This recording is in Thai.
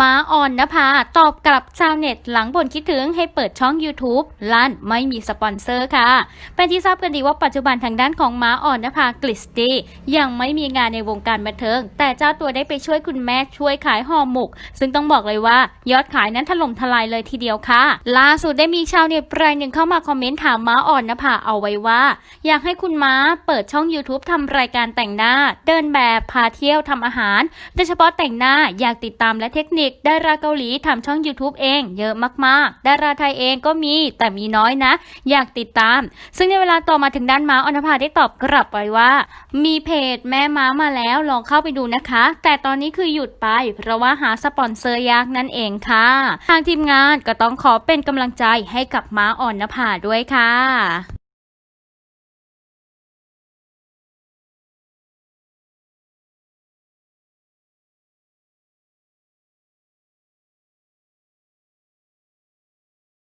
ม้าอ่อนนภาตอบกลับชาวเน็ตหลังบ่นคิดถึงให้เปิดช่อง YouTube ลั่นไม่มีสปอนเซอร์ค่ะ เป็นที่ทราบกันดีว่าปัจจุบันทางด้านของม้าอ่อนนภากลิสตียังไม่มีงานในวงการบันเทิง แต่เจ้าตัวได้ไปช่วยคุณแม่ช่วยขายห่อหมก ซึ่งต้องบอกเลยว่ายอดขายนั้นถล่มทลายเลยทีเดียวค่ะ ล่าสุดได้มีชาวเน็ตรายหนึ่งเข้ามาคอมเมนต์ถามม้าอ่อนนภาเอาไว้ว่า อยากให้คุณม้าเปิดช่อง YouTube ทำรายการแต่งหน้า เดินแบบพาเที่ยวทำอาหารโดยเฉพาะแต่งหน้าอยากติดตามและเทคนิคดาราเกาหลีทำช่อง YouTube เองเยอะมากๆ ดาราไทยเองก็มีแต่มีน้อยนะ อยากติดตาม ซึ่งในเวลาต่อมาถึงด้านม้าอนภาได้ตอบกลับไปว่า มีเพจแม่ม้ามาแล้วลองเข้าไปดูนะคะ แต่ตอนนี้คือหยุดไป เพราะว่าหาสปอนเซอร์ยากนั่นเองค่ะ ทางทีมงานก็ต้องขอเป็นกำลังใจให้กับม้าอ่อนนภาด้วยค่ะ